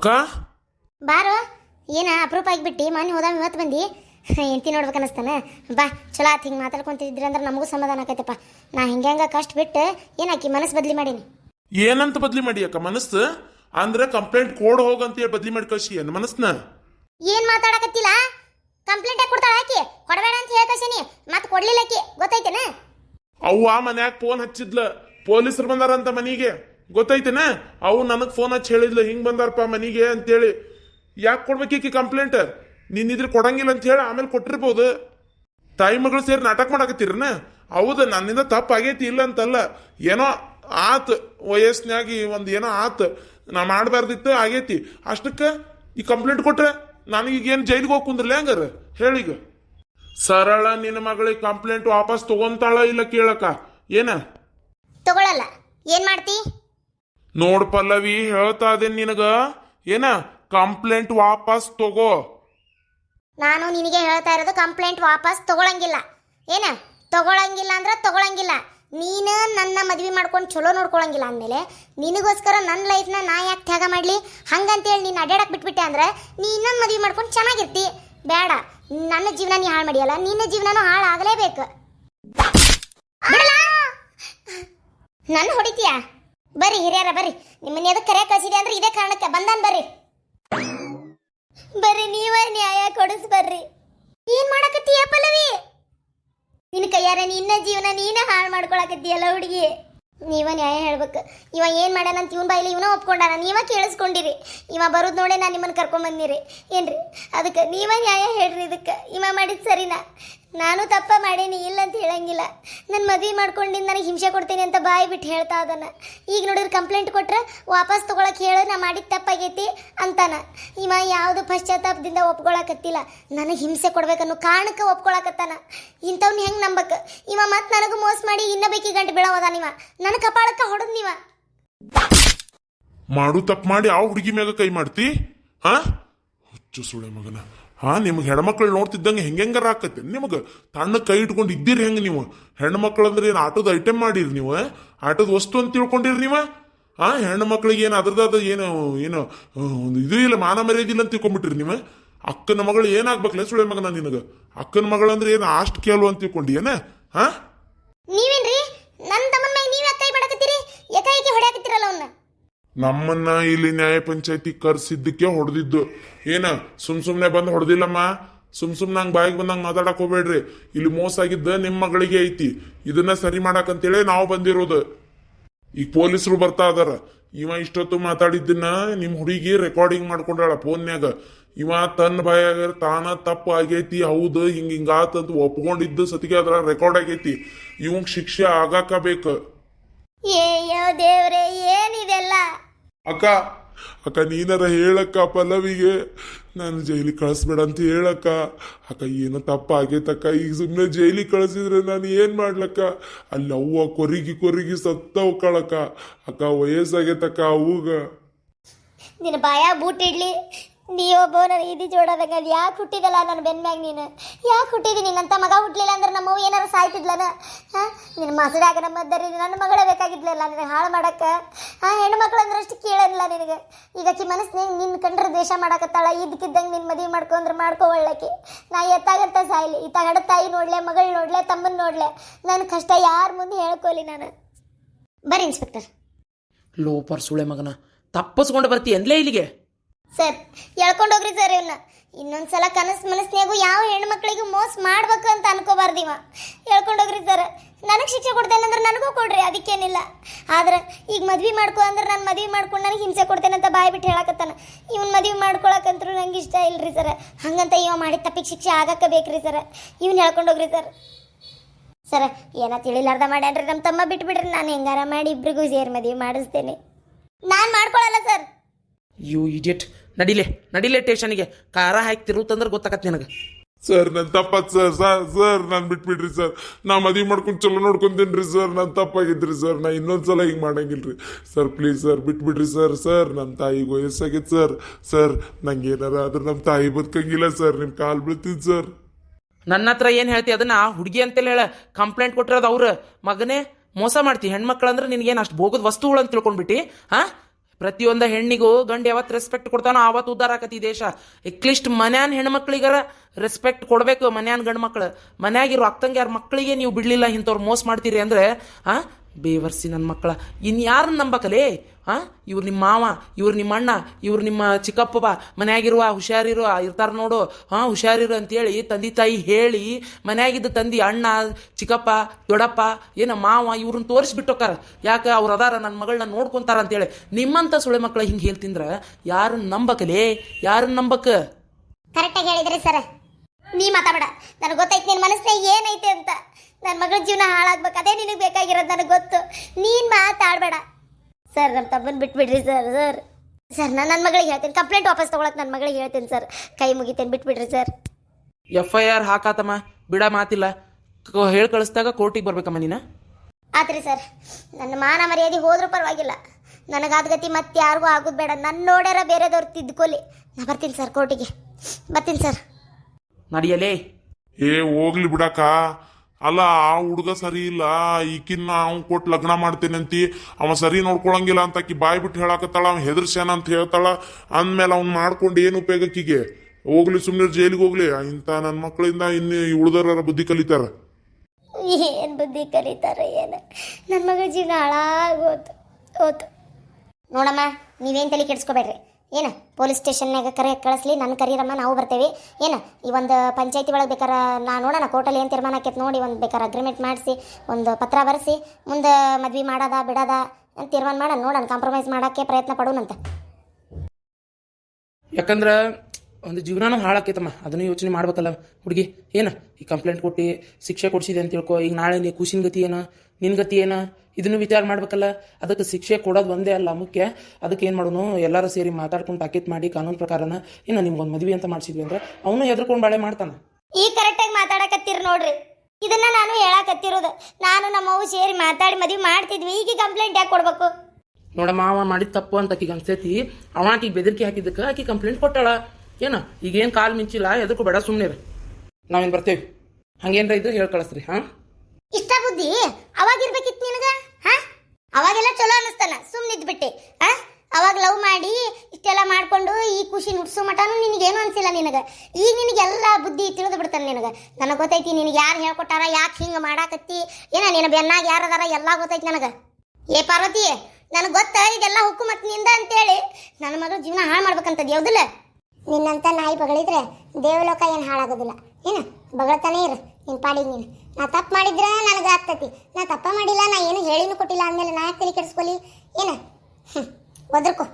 ಅಕ್ಕ ಬಾರು. ಏನ ಅಪರೂಪ ಆಗಿಬಿಟ್ಟು. ಮನೆ ಹೋದಾಗ ಇವತ್ತು ಬಂದು. ಎಂತಿ ನೋಡ್ಬೇಕು ಅನಿಸ್ತಾನೆ. ಬಾ ಚಲೋ ಆತ್ ಹಿಂಗೆ ಮಾತಾಡ್ಕೊಂತಿದ್ರಿ ಅಂದ್ರೆ ನಮಗೂ ಸಮಾಧಾನ ಆಕೈತಪ್ಪ. ನಾ ಹಿಂಗೆ ಹಂಗೆ ಕಷ್ಟ ಬಿಟ್ಟು ಏನಾಕಿ ಮನಸ್ಸು ಬದಲಿ ಮಾಡೀನಿ? ಏನಂತ ಬದಲಿ ಮಾಡಿ ಅಕ್ಕ ಮನಸ್ಸು? ಅಂದ್ರೆ ಕಂಪ್ಲೇಂಟ್ ಕೋಡ್ ಹೋಗಂತ ಹೇಳಿ ಬದಲಿ ಮಾಡಿ ಕಳ್ಸಿ ಏನು ಮನಸ್ಸನ್ನ? ಏನು ಮಾತಾಡಕತ್ತಿಲ್ಲ ಕಂಪ್ಲೇಂಟ್ ಕೊಡ್ತಾಳ ಆಕಿ? ಕೊಡಬೇಡ ಅಂತ ಹೇಳ್ಕಸೀನಿ ಮತ್ತೆ ಕೊಡ್ಲಿಲ್ಲ ಆಕಿ. ಗೊತ್ತೈತೇನ? ಅವ್ವ ಮನ್ಯಾಗ ಫೋನ್ ಹಚ್ಚಿದ್ಲ. ಪೊಲೀಸರು ಬಂದಾರಂತ ಮನಿಗೆ. ಗೊತ್ತೈತೇನ? ಅವು ನನಗೆ ಫೋನ್ ಹಚ್ಚಿ ಹೇಳಿದ್ಲು, ಹಿಂಗೆ ಬಂದಾರಪ್ಪ ಮನೆಗೆ ಅಂತೇಳಿ. ಯಾಕೆ ಕೊಡ್ಬೇಕೀಕಿ ಕಂಪ್ಲೇಂಟ್ ನಿನ್ನಿದ್ರೆ ಕೊಡಂಗಿಲ್ಲ ಅಂತ ಹೇಳಿ ಆಮೇಲೆ ಕೊಟ್ಟಿರ್ಬೋದು. ತಾಯಿ ಮಗಳು ಸೇರಿ ನಾಟಕ ಮಾಡಕತ್ತೀರನ? ಹೌದು, ನನ್ನಿಂದ ತಪ್ಪು ಆಗೈತಿ ಇಲ್ಲ ಅಂತಲ್ಲ. ಏನೋ ಆತ್ ವಯಸ್ಸಿನಾಗಿ ಒಂದು ಏನೋ ಆತ್, ನಾ ಮಾಡಬಾರ್ದಿತ್ತು, ಆಗೈತಿ. ಅಷ್ಟಕ್ಕೆ ಈ ಕಂಪ್ಲೇಂಟ್ ಕೊಟ್ರೆ ನನಗೀಗೇನು ಜೈಲಿಗೆ ಹೋಗಿ ಕುಂದ್ರಲ್ಲ ಹಂಗಾರ? ಹೇಳೀಗ. ಸರಳ, ನಿನ್ನ ಮಗಳಿಗೆ ಕಂಪ್ಲೇಂಟ್ ವಾಪಸ್ ತಗೊಂತಾಳ ಇಲ್ಲ ಕೇಳಕ? ಏನ? ತಗೊಳಲ್ಲ. ಏನ್ ಮಾಡ್ತಿ? ನೋಡ್ ಪಲ್ಲವಿ ಹೇಳ್ತಾ ಇದೇನ್ ನಿನಗ? ಏನ, ಕಂಪ್ಲೇಂಟ್ ವಾಪಸ್ ತಗೋ. ನಾನು ನಿನಗೆ ಹೇಳ್ತಾ ಇರೋದು ಕಂಪ್ಲೇಂಟ್ ವಾಪಸ್ ತಗೊಳಂಗಿಲ್ಲ. ಏನ, ತಗೊಳಂಗಿಲ್ಲ ಅಂದ್ರೆ ತಗೊಳಂಗಿಲ್ಲ. ನೀನು ನನ್ನ ಮದ್ವೆ ಮಾಡ್ಕೊಂಡು ಚಲೋ ನೋಡ್ಕೊಳಂಗಿಲ್ಲ ಅಂದಮೇಲೆ ನಿನಗೋಸ್ಕರ ನನ್ನ ಲೈಫ್ನ ನಾ ಯಾಕೆ ತ್ಯಾಗ ಮಾಡಲಿ? ಹಂಗಂತೇಳಿ ನೀನು ಅಡ್ಯಾಡಕ್ಕೆ ಬಿಟ್ಬಿಟ್ಟೆ ಅಂದ್ರೆ ನೀ ಇನ್ನೊಂದು ಮದ್ವೆ ಮಾಡ್ಕೊಂಡು ಚೆನ್ನಾಗಿರ್ತಿ. ಬೇಡ, ನನ್ನ ಜೀವನ ನೀ ಹಾಳು ಮಾಡಿಯಲ್ಲ, ನಿನ್ನ ಜೀವನನೂ ಹಾಳು ಆಗಲೇಬೇಕು. ನನ್ನ ಹೊಡಿತೀಯಾ? ಬರ್ರಿ ಹಿರಿಯರ, ಬರ್ರಿ. ನಿಮ್ಮನ್ನ ಎದಕ್ಕೆ ಕರೆ ಕಳಿಸಿದೆ ಅಂದ್ರೆ ಇದೇ ಕಾರಣಕ್ಕೆ ಬಂದಾನ್ ಬರ್ರಿ. ಬರ್ರಿ, ನೀವೇ ನ್ಯಾಯ ಕೊಡಿಸ್ ಬರ್ರಿ. ಏನ್ ಮಾಡಕತ್ತೀಯ ಪಲ್ಲವಿ? ನಿನ್ನ ಕೈಯಾರ ನಿನ್ನ ಜೀವನ ನೀನೇ ಹಾಳು ಮಾಡ್ಕೊಳಕತ್ತೀಯಲ್ಲ ಹುಡುಗಿ? ನೀವ ನ್ಯಾಯ ಹೇಳ್ಬೇಕು. ಇವ ಏನ್ ಮಾಡ್ಯಾನಂತ ಇವನ್ ಬಾಯಿಲಿ ಇವನ ಒಪ್ಕೊಂಡಾನ. ನೀವ ಕೇಳಿಸ್ಕೊಂಡಿರಿ. ಇವ ಬರೋದ್ ನೋಡೇ ನಾನು ನಿಮ್ಮನ್ನ ಕರ್ಕೊಂಡ್ ಬಂದಿರಿ. ಏನ್ರಿ? ಅದಕ್ಕೆ ನೀವ ನ್ಯಾಯ ಹೇಳ್ರಿ ಇದಕ್ಕೆ. ಇವ ಮಾಡಿದ್ ಸರಿನಾ? ನಾನು ತಪ್ಪ ಮಾಡೇನಿ ಇಲ್ಲ ಅಂತ ಹೇಳಂಗಿಲ್ಲ. ನನ್ನ ಮದುವೆ ಮಾಡ್ಕೊಂಡಿದ್ದು ನನಗೆ ಹಿಂಸೆ ಕೊಡ್ತೀನಿ ಅಂತ ಬಾಯಿ ಬಿಟ್ಟು ಹೇಳ್ತಾ ಅದನ್ನ. ಈಗ ನೋಡಿದ್ರೆ ಕಂಪ್ಲೇಂಟ್ ಕೊಟ್ರೆ ವಾಪಸ್ ತಗೊಳಕ್ ಹೇಳಿದ್ರೆ ನಾ ಮಾಡಿದ ತಪ್ಪಾಗೈತಿ ಅಂತಾನ. ಇವ ಯಾವುದು ಪಶ್ಚಾತ್ತಾಪದಿಂದ ಒಪ್ಕೊಳಕತ್ತಿಲ್ಲ. ನನಗೆ ಹಿಂಸೆ ಕೊಡ್ಬೇಕನ್ನೋ ಕಾರಣಕ್ಕೆ ಒಪ್ಕೊಳಕತ್ತಾನ. ಇಂಥವ್ನ ಹೆಂಗೆ ನಂಬಕ್? ಇವ ಮತ್ತೆ ನನಗೂ ಮೋಸ ಮಾಡಿ ಇನ್ನ ಬೇಕಿ ಗಂಟೆ ಬೀಳವದಾನ ಇವ? ನನ್ನ ಕಪಾಳಕ್ಕೆ ಹೊಡೆದ್ ನೀವ. ಮಾಡು ತಪ್ಪು ಮಾಡಿ ಆ ಹುಡುಗಿ ಮ್ಯಾಗ ಕೈ ಮಾಡ್ತಿ, ಹಾ? ಹುಚ್ಚು ಸುಳೆ ಮಗನ. ಹಾ, ನಿಮ್ಗೆ ಹೆಣ್ಮಕ್ಳು ನೋಡ್ತಿದ್ದಂಗೆ ಹೆಂಗೆಂಗಾರ ಆಕತ್ತೆ? ನಿಮಗೆ ತಣ್ಣ ಕೈ ಇಟ್ಕೊಂಡು ಇದ್ದೀರಿ ಹೆಂಗೆ ನೀವು? ಹೆಣ್ಮಕ್ಳು ಅಂದ್ರೆ ಏನು ಆಟೋದ ಐಟಮ್ ಮಾಡಿರಿ ನೀವು ಆಟೋದ ವಸ್ತು ಅಂತ ತಿಳ್ಕೊಂಡಿರಿ ನೀವು? ಹಾ ಹೆಣ್ಣು ಮಕ್ಳಿಗೆ ಏನು ಅದ್ರದ್ದು ಏನು ಏನು ಒಂದು ಇದು ಇಲ್ಲ, ಮಾನ ಮರ್ಯಾದೆ ಇಲ್ಲ ಅಂತ ತಿಳ್ಕೊಂಬಿಟ್ರಿ ನೀವು? ಅಕ್ಕನ ಮಗಳು ಏನಾಗ್ಬೇಕಲ್ಲ ಸುಳೆ ಮಗನ ನಿನಗೆ? ಅಕ್ಕನ ಮಗಳು ಅಂದ್ರೆ ಏನು ಅಷ್ಟು ಕೇಳು ಅಂತ ತಿಳ್ಕೊಂಡಿ, ಏನ? ಹಾ ನೀವೇನ್ರಿ ನನ್ನ ತಮ್ಮನ ಮ್ಯಾಗ ನೀವೇ ಕೈ ಮಾಡಕತ್ತೀರಿ ಏಕಾಏಕಿ ಹೊಡ್ಯಾಕತ್ತೀರಲ್ಲ ಅವನ್ನ ನಮ್ಮನ್ನ ಇಲ್ಲಿ ನ್ಯಾಯ ಪಂಚಾಯತಿ ಕರ್ಸಿದ್ದಕ್ಕೆ ಹೊಡೆದಿದ್ದು. ಏನ, ಸುಮ್ ಸುಮ್ನೆ ಬಂದು ಹೊಡೆದಿಲ್ಲಮ್ಮ? ಸುಮ್ ಸುಮ್ ನಂಗೆ ಬಾಯಿಗೆ ಬಂದಂಗೆ ಮಾತಾಡಕ್ ಹೋಗ್ಬೇಡ್ರಿ. ಇಲ್ಲಿ ಮೋಸ ಆಗಿದ್ದ ನಿಮ್ಮ ಮಗಳಿಗೆ ಐತಿ. ಇದನ್ನ ಸರಿ ಮಾಡಕಂತೇಳಿ ನಾವು ಬಂದಿರೋದು. ಈಗ ಪೊಲೀಸರು ಬರ್ತಾ ಇದಾರ ಇವ ಇಷ್ಟೊತ್ತು ಮಾತಾಡಿದ್ದನ್ನ ನಿಮ್ ಹುಡುಗಿ ರೆಕಾರ್ಡಿಂಗ್ ಮಾಡ್ಕೊಂಡಾಳ ಫೋನ್ಯಾಗ ಇವ ತನ್ನ ಭಯ ತಾನ ತಪ್ಪು ಆಗೈತಿ, ಹೌದು, ಹಿಂಗ ಅಂತ ಒಪ್ಕೊಂಡಿದ್ದು ಸತಿಗೆ ಅದ್ರ ರೆಕಾರ್ಡ್ ಆಗೈತಿ. ಇವಂಗ್ ಶಿಕ್ಷೆ ಆಗಾಕ ಬೇಕು. ಏಯೋ ದೇವ್ರೆ ಏನಿದೆಲ್ಲ ಅಕ್ಕ ಅಕ್ಕ ನೀನಾರ ಹೇಳಕ್ಕ ಪಲ್ಲವಿಗೆ. ನಾನು ಜೈಲಿಗೆ ಕಳಿಸ್ಬೇಡ ಅಂತ ಹೇಳಕ್ಕ. ಅಕ್ಕ ಏನೋ ತಪ್ಪ ಆಗೈತಕ್ಕ ಈಗ ಸುಮ್ಮನೆ ಜೈಲಿಗೆ ಕಳಿಸಿದ್ರೆ ನಾನು ಏನು ಮಾಡ್ಲಕ್ಕ? ಅಲ್ಲಿ ಅವ್ವ ಕೊರಿಗಿ ಕೊರಿಗಿ ಸತ್ತ ಹೋಗ್ಕಳಕ್ಕ ಅಕ್ಕ ವಯಸ್ಸಾಗೈತಕ್ಕ ಅವಾಗ. ನಿನ್ನ ಬಾಯ ಬೂಟ್ ಇಡ್ಲಿ. ನೀ ಒಬ್ಬ ನನ್ನ ಇದಿ ಜೋಡದಾಗ ಅದು ಯಾಕೆ ಹುಟ್ಟಿದಲ್ಲ ನನ್ನ ಬೆನ್ಮ್ಯಾಗ ನೀನು? ಯಾಕೆ ಹುಟ್ಟಿದಿ ನಿನ್ನಂತ ಮಗ ಹುಟ್ಟಲಿಲ್ಲ ಅಂದ್ರೆ ನಮ್ಮವ್ ಏನಾರು ಸಾಯ್ತಿದ್ಲನ? ಹಾಂ? ನಿನ್ನ ಮಸಡ್ಯಾಗ ನಮ್ಮ ಮದ್ದರಿ ನನ್ನ ಮಗಳೇ ಬೇಕಾಗಿದ್ಲಲ್ಲ ನಿನಗೆ ಹಾಳು ಮಾಡಕ್ಕೆ? ಹಾಂ ಹೆಣ್ಮಕ್ಳು ಅಂದ್ರೆ ಅಷ್ಟು ಕೇಳಲ್ಲ ನಿನಗೆ. ಈಗ ಆಕಿ ಮನಸ್ಸಿನಾಗ ನಿನ್ನ ಕಂಡ್ರೆ ದೇಶ ಮಾಡಕತ್ತಾಳ ಇದ್ದಕ್ಕಿದ್ದಂಗೆ ನಿನ್ನ ಮದುವೆ ಮಾಡ್ಕೊಂಡ್ರೆ ಮಾಡ್ಕೋ ಒಳ್ಳಕ್ಕೆ ನಾ ಎತ್ತಾಗಂತ ಸಾಯ್ಲಿ ಈ ತಗಡ ತಾಯಿ ನೋಡ್ಲೆ, ಮಗಳು ನೋಡ್ಲೆ, ತಮ್ಮನ ನೋಡ್ಲೆ ನನ್ನ ಕಷ್ಟ ಯಾರ ಮುಂದೆ ಹೇಳ್ಕೊಲಿ ನಾನು? ಬರ್ರಿ ಇನ್ಸ್ಪೆಕ್ಟರ್ ಲೋಪರ್ ಸುಳೆ ಮಗನ, ತಪ್ಪಿಸ್ಕೊಂಡು ಬರ್ತಿ ಎಂದ್ಲೇ ಇಲ್ಲಿಗೆ? ಸರ್ ಹೇಳ್ಕೊಂಡೋಗ್ರಿ ಸರ್ ಇವನ್ನ ಇನ್ನೊಂದ್ಸಲ ಕನಸು ಮನಸ್ಸಿನಾಗೂ ಯಾವ ಹೆಣ್ಮಕ್ಳಿಗೂ ಮೋಸ ಮಾಡ್ಬೇಕು ಅಂತ ಅನ್ಕೋಬಾರ್ದು ಇವ. ಹೇಳ್ಕೊಂಡೋಗ್ರಿ ಸರ್. ನನಗೆ ಶಿಕ್ಷೆ ಕೊಡ್ತೇನೆ ಅಂದ್ರೆ ನನಗೂ ಕೊಡ್ರಿ, ಅದಕ್ಕೇನಿಲ್ಲ. ಆದ್ರೆ ಈಗ ಮದ್ವೆ ಮಾಡ್ಕೊ ಅಂದ್ರೆ ನಾನು ಮದ್ವೆ ಮಾಡ್ಕೊಂಡು ನನಗೆ ಹಿಂಸೆ ಕೊಡ್ತೇನೆ ಅಂತ ಬಾಯಿ ಬಿಟ್ಟು ಹೇಳಕತ್ತಾನ. ಇವ್ನ ಮದ್ವೆ ಮಾಡ್ಕೊಳಕಂತರೂ ನಂಗೆ ಇಷ್ಟ ಇಲ್ರಿ ಸರ್. ಹಂಗಂತ ಇವ ಮಾಡಿದ ತಪ್ಪಿಗೆ ಶಿಕ್ಷೆ ಆಗಕ್ಕೆ ಬೇಕ್ರಿ ಸರ್. ಇವ್ನ ಹೇಳ್ಕೊಂಡೋಗ್ರಿ ಸರ್. ಸರ್, ಏನ ತಿಳಿಲಾರ್ದ ಮಾಡ್ಯಾನ್ರಿ ನಮ್ಮ ತಮ್ಮ ಬಿಟ್ಬಿಡ್ರಿ ನಾನು ಹೆಂಗಾರ ಮಾಡಿ ಇಬ್ರಿಗೂ ಸೇರಿ ಮದುವೆ ಮಾಡಿಸ್ತೇನೆ. ನಾನು ಮಾಡ್ಕೊಳಲ್ಲ ಸರ್. You idiot. ನಡಿಲೆ ನಡಿಲೆ ಸ್ಟೇಷನ್ಗೆ. ಕಾರ ಹಾಕಿ ತಿರುತ್ತಂದ್ರೆ ಗೊತ್ತಾಗತ್ತೆ ನಿನಗೆ. ಸರ್ ನನ್ನ ತಪ್ಪತ್ ಸರ್ ಸರ್ ಸರ್ ನಾನು ಬಿಟ್ಬಿಡ್ರಿ ಸರ್. ನಾ ಮದುವೆ ಮಾಡ್ಕೊಂಡು ಚಲೋ ನೋಡ್ಕೊಂತೀನಿ ಸರ್ ನನ್ನ ತಪ್ಪಾಗಿದ್ರಿ ಸರ್. ನಾ ಇನ್ನೊಂದ್ಸಲ ಹಿಂಗೆ ಮಾಡಂಗಿಲ್ರಿ. ಸರ್ ಪ್ಲೀಸ್ ಸರ್ ಬಿಟ್ಬಿಡ್ರಿ ಸರ್ ಸರ್ ನಮ್ಮ ತಾಯಿಗೆ ವಯಸ್ಸಾಗೈತೆ ಸರ್. ಸರ್ ನಂಗೆ ಏನಾರ ಆದ್ರೆ ನಮ್ಮ ತಾಯಿ ಬದುಕಂಗಿಲ್ಲ ಸರ್ ನಿಮ್ಮ ಕಾಲು ಬೀಳ್ತೀನಿ ಸರ್. ನನ್ನ ಹತ್ರ ಏನು ಹೇಳ್ತಿ ಅದನ್ನ ಆ ಹುಡುಗಿ ಅಂತೇಳಿ ಹೇಳ. ಕಂಪ್ಲೇಂಟ್ ಕೊಟ್ಟಿರೋದು ಅವ್ರು. ಮಗನೇ ಮೋಸ ಮಾಡ್ತಿ ಹೆಣ್ಮಕ್ಳು ಅಂದ್ರೆ ನಿನಗೇನು ಅಷ್ಟು ಭೋಗದ ವಸ್ತುಗಳು ಅಂತ ತಿಳ್ಕೊಂಡ್ಬಿಟ್ಟು ಹಾ? ಪ್ರತಿಯೊಂದ ಹೆಣ್ಣಿಗೂ ಗಂಡ ಯಾವತ್ತು ರೆಸ್ಪೆಕ್ಟ್ ಕೊಡ್ತಾನೋ ಆವತ್ತು ಉದ್ದಾರ ಆಕತಿ ದೇಶ. ಎಟ್ಲೀಸ್ಟ್ ಮನ್ಯಾನ ಹೆಣ್ಮಕ್ಳಿಗಾರ ರೆಸ್ಪೆಕ್ಟ್ ಕೊಡ್ಬೇಕು ಮನ್ಯಾನ ಗಂಡು ಮಕ್ಳು ಮನ್ಯಾಗಿರೋ ಅಕ್ತಂಗ್ಯಾರ ಮಕ್ಕಳಿಗೆ ನೀವು ಬಿಡ್ಲಿಲ್ಲ ಇಂಥವ್ರು ಮೋಸ ಮಾಡ್ತೀರಿ ಅಂದ್ರೆ, ಆ ಬೇವರ್ಸಿ ನನ್ನ ಮಕ್ಕಳ. ಇನ್ಯಾರನ್ನ ನಂಬಕಲೇ? ಆ? ಇವ್ರು ನಿಮ್ಮ ಮಾವ, ಇವ್ರು ನಿಮ್ಮ ಅಣ್ಣ, ಇವ್ರು ನಿಮ್ಮ ಚಿಕ್ಕಪ್ಪ ಬಾ. ಮನ್ಯಾಗಿರುವ ಹುಷಾರಿರುವ ಇರ್ತಾರ ನೋಡು. ಹಾಂ ಹುಷಾರಿರು ಅಂತೇಳಿ ತಂದೆ ತಾಯಿ ಹೇಳಿ ಮನ್ಯಾಗಿದ್ದ ತಂದೆ ಅಣ್ಣ, ಚಿಕ್ಕಪ್ಪ, ದೊಡ್ಡಪ್ಪ, ಏನ ಮಾವ ಇವ್ರನ್ನ ತೋರಿಸ್ಬಿಟ್ಟೋಕಾರ ಯಾಕೆ ಅವ್ರು ಅದಾರ ನನ್ನ ಮಗಳನ್ನ ನೋಡ್ಕೊಂತಾರ ಅಂತೇಳಿ. ನಿಮ್ಮಂಥ ಸುಳೆ ಮಕ್ಕಳ ಹಿಂಗೆ ಹೇಳ್ತಿಂದ್ರ? ಯಾರನ್ನ ನಂಬಕಲೇ? ಯಾರನ್ನ ನಂಬಕ? ಕರೆಕ್ಟಾಗಿ ಹೇಳಿದ್ರಿ ಸರ್ ನೀ ಮಾತಾಡ ನನಗೆ ಗೊತ್ತೈತೆ ನಿನ್ನ ಮನಸ್ಸಿನಾಗ ಏನೈತೆ ಅಂತ. ನನ್ನ ಮಗಳ ಜೀವನ ಹಾಳಾಗ್ಬೇಕು. ಅದೇ ನಿನಗೆ ಬೇಕಾಗಿರೋದು ನನಗೆ ಗೊತ್ತು. ನೀನು ಮಾತಾಡಬೇಡ. ಸರ್ ನಮ್ಮ ತಮ್ಮನ ಬಿಟ್ಬಿಡ್ರಿ ಸರ್ ಸರ್. ಸರ್ ನಾನು ನನ್ನ ಮಗಳಿಗೆ ಹೇಳ್ತೀನಿ. ಕಂಪ್ಲೇಂಟ್ ವಾಪಸ್ ತೊಗೊಳಕ್ಕೆ ನನ್ನ ಮಗಳಿಗೆ ಹೇಳ್ತೀನಿ ಸರ್. ಕೈ ಮುಗಿತೇನೆ ಬಿಟ್ಬಿಡ್ರಿ ಸರ್. ಎಫ್ ಐ ಆರ್ ಹಾಕಾತಮ್ಮ. ಬಿಡ ಮಾತಿಲ್ಲ. ಹೇಳಿ ಕಳಿಸ್ದಾಗ ಕೋರ್ಟಿಗೆ ಬರ್ಬೇಕಮ್ಮ ನೀನ? ಆತ್ರಿ ಸರ್ ನನ್ನ ಮಾನ ಮರ್ಯಾದೆ ಹೋದ್ರೂ ಪರವಾಗಿಲ್ಲ. ನನಗಾದ ಗತಿ ಮತ್ತೆ ಯಾರಿಗೂ ಆಗೋದು ಬೇಡ. ನನ್ನ ನೋಡ್ಯಾರ ಬೇರೆದವ್ರು ತಿದ್ಕೊಲಿ. ನಾ ಬರ್ತೀನಿ ಸರ್ ಕೋರ್ಟಿಗೆ. ಬರ್ತೀನಿ ಸರ್. ನಡಿಯಲೇ? ಏ ಹೋಗ್ಲಿ ಬಿಡಕ್ಕ. ಅಲ್ಲ, ಆ ಹುಡುಗ ಸರಿ ಇಲ್ಲ. ಈಕಿನ್ನ ಅವ್ನು ಕೊಟ್ಟು ಲಗ್ನ ಮಾಡ್ತೇನೆ ಅಂತಿ. ಅವ ಸರಿ ನೋಡ್ಕೊಳಂಗಿಲ್ಲ ಅಂತ ಆಕಿ ಬಾಯ್ ಬಿಟ್ಟು ಹೇಳಾಕತ್ತಾಳ, ಅವ್ನು ಹೆದರ್ಸ್ಯಾನ ಅಂತ ಹೇಳ್ತಾಳ. ಅಂದ್ಮೇಲೆ ಅವ್ನು ಮಾಡ್ಕೊಂಡು ಏನು ಉಪಯೋಗಕ್ಕಿಗೆ ಹೋಗ್ಲಿ ಸುಮ್ನೆ ಜೈಲಿಗೆ ಹೋಗ್ಲಿ. ಇಂಥ ನನ್ನ ಮಕ್ಕಳಿಂದ ಇನ್ನು ಉಳ್ದರ ಬುದ್ಧಿ ಕಲಿತಾರ? ಏನು ಬುದ್ಧಿ ಕಲಿತಾರ, ಏನು? ನನ್ನ ಜೀವನ ಹಾಳಾಗೋತು ಹೋತು. ನೋಡಮ್ಮ, ನೀವೇನು ತಲೆ ಕೆಡಿಸ್ಕೋಬೇಡ್ರಿ. ಏನು, ಪೊಲೀಸ್ ಸ್ಟೇಷನ್ನಾಗ ಕರೆ ಕಳಿಸ್ಲಿ ನನ್ನ ಕರೀರಮ್ಮ, ನಾವು ಬರ್ತೇವೆ. ಏನು, ಈ ಒಂದು ಪಂಚಾಯತಿ ಒಳಗೆ ಬೇಕಾರೆ, ನಾ ನೋಡೋಣ, ಕೋರ್ಟಲ್ಲಿ ಏನು ತೀರ್ಮಾನ ಆಕೈತೆ ನೋಡಿ, ಒಂದು ಬೇಕಾರೆ ಅಗ್ರಿಮೆಂಟ್ ಮಾಡಿಸಿ, ಒಂದು ಪತ್ರ ಬರೆಸಿ, ಮುಂದೆ ಮದ್ವೆ ಮಾಡೋದ, ಬಿಡೋದ ಅಂತ ತೀರ್ಮಾನ ಮಾಡೋಣ ನೋಡೋಣ ಕಾಂಪ್ರಮೈಸ್ ಮಾಡೋಕ್ಕೆ ಪ್ರಯತ್ನ ಪಡೋಣಂತೆ. ಯಾಕಂದ್ರೆ, ಒಂದು ಜೀವನನೂ ಹಾಳಾಕೈತಮ್ಮ, ಅದನ್ನು ಯೋಚನೆ ಮಾಡ್ಬೇಕಲ್ಲ ಹುಡುಗಿ. ಏನ, ಈ ಕಂಪ್ಲೇಂಟ್ ಕೊಟ್ಟು, ಶಿಕ್ಷೆ ಕೊಡಿಸಿದೆ ಅಂತ ತಿಳ್ಕೊ, ಈಗ ನಾಳೆ ನೀ ಖುಷಿನ ಗತಿ ಏನ ನಿನ್ನ ಗತಿ ಏನ ಇದನ್ನು ವಿಚಾರ ಮಾಡ್ಬೇಕಲ್ಲ? ಅದಕ್ಕೆ ಶಿಕ್ಷೆ ಕೊಡೋದು ಒಂದೇ ಅಲ್ಲ. ಮುಖ್ಯ ಅದಕ್ಕೆ ಏನು ಮಾಡೋನು? ಎಲ್ಲರೂ ಸೇರಿ ಮಾತಾಡ್ಕೊಂಡು ತಾಕೀತ್ ಮಾಡಿ ಕಾನೂನು ಪ್ರಕಾರನ ಇನ್ನು ನಿಮ್ಗೊಂದು ಮದುವೆ ಅಂತ ಮಾಡಿಸಿದ್ವಿ ಅಂದ್ರೆ ಅವನು ಹೆದರ್ಕೊಂಡು ಬಾಳೆ ಮಾಡ್ತಾನೆ. ಈ ಕರೆಕ್ಟಾಗಿ ಮಾತಾಡಕತ್ತೀರಿ ನೋಡ್ರಿ. ಇದನ್ನ ನಾನು ಹೇಳಕತ್ತಿರೋದು. ನಾನು ನಮ್ಮ ಅವ್ವ ಸೇರಿ ಮಾತಾಡಿ ಮದುವೆ ಮಾಡ್ತಿದ್ವಿ. ಈಗ ಕಂಪ್ಲೇಂಟ್ ಯಾಕೆ ಕೊಡ್ಬೇಕು? ನೋಡ ಮಾವ ಮಾಡಿದ ತಪ್ಪು ಅಂತ ಆಕಿಗೆ ಅನ್ಸೈತಿ. ಅವ ಆಕಿಗೆ ಬೆದರಿಕೆ ಹಾಕಿದ್ದಕ್ಕೆ ಆಕಿ ಕಂಪ್ಲೇಂಟ್ ಕೊಟ್ಟಾಳ. ಏನ? ಈಗೇನು ಕಾಲು ಮಿಂಚಿಲ್ಲ ಎದಕ್ಕೂ ಬೇಡ ಸುಮ್ಮನೆ ನಾವೇನು ಬರ್ತೇವೆ? ಹಂಗೇನ್ರ ಇದ್ರೆ ಹೇಳಿ ಕಳಿಸ್ರಿ ಹಾಂ? ಇಷ್ಟ ಬುದ್ಧಿ? ಅವಾಗಿರ್ಬೇಕಿತ್ತು ನಿನಗ? ಅವಾಗೆಲ್ಲ ಚಲೋ ಅನಿಸ್ತಾನ ಸುಮ್ಮನೆ ಇದ್ಬಿಟ್ಟೆ ಆ? ಅವಾಗ ಲವ್ ಮಾಡಿ, ಇಷ್ಟೆಲ್ಲ ಮಾಡ್ಕೊಂಡು ಈ ಖುಷಿ ನುಡ್ಸೋ ಮಟನು ನಿನಗೇನು ಅನಿಸಿಲ್ಲ ನಿನಗೆ. ಈಗ ನಿನಗೆಲ್ಲ ಬುದ್ಧಿ ತಿಳಿದು ಬಿಡ್ತಾನೆ ನಿನಗೆ. ನನಗೆ ಗೊತ್ತೈತಿ, ನಿನಗೆ ಯಾರು ಹೇಳ್ಕೊಟ್ಟಾರ, ಯಾಕೆ ಹಿಂಗೆ ಮಾಡಾಕತ್ತಿ? ಏನ, ನಿನ್ನ ಬೆನ್ನಾಗ ಯಾರು ಅದಾರ, ಎಲ್ಲ ಗೊತ್ತೈತಿ ನನಗೆ. ಏ ಪಾರ್ವತಿ, ನನಗೆ ಗೊತ್ತ, ಇದೆಲ್ಲ ಹುಕ್ಕುಮತ್ನಿಂದ ಅಂತೇಳಿ ನನ್ನ ಮಗಳ ಜೀವನ ಹಾಳು ಮಾಡ್ಬೇಕಂತದ್ದು ಯಾವುದಿಲ್ಲ ನಿನ್ನಂತ ನಾಯಿ ಬಗಳಿದ್ರೆ ದೇವಲೋಕ ಏನು ಹಾಳಾಗೋದಿಲ್ಲ. ಏನು, ಬಗಳತಾನೆ ಇರು, ನಿನ್ ಪಾಡಿಗೆ ನೀನು. ನಾ ತಪ್ಪು ಮಾಡಿದ್ರೆ ನನಗೆ ಆಗ್ತತಿ. ನಾ ತಪ್ಪ ಮಾಡಿಲ್ಲ, ನಾ ಏನು ಹೇಳಿನೂ ಕೊಟ್ಟಿಲ್ಲ ಅಂದಮೇಲೆ ನಾ ಯಾಕೆ ತಲೆ ಕೆಡಿಸ್ಕೊಲಿ? ಏನ? ಹ್ಞೂ ಒದ್ರಕೋ.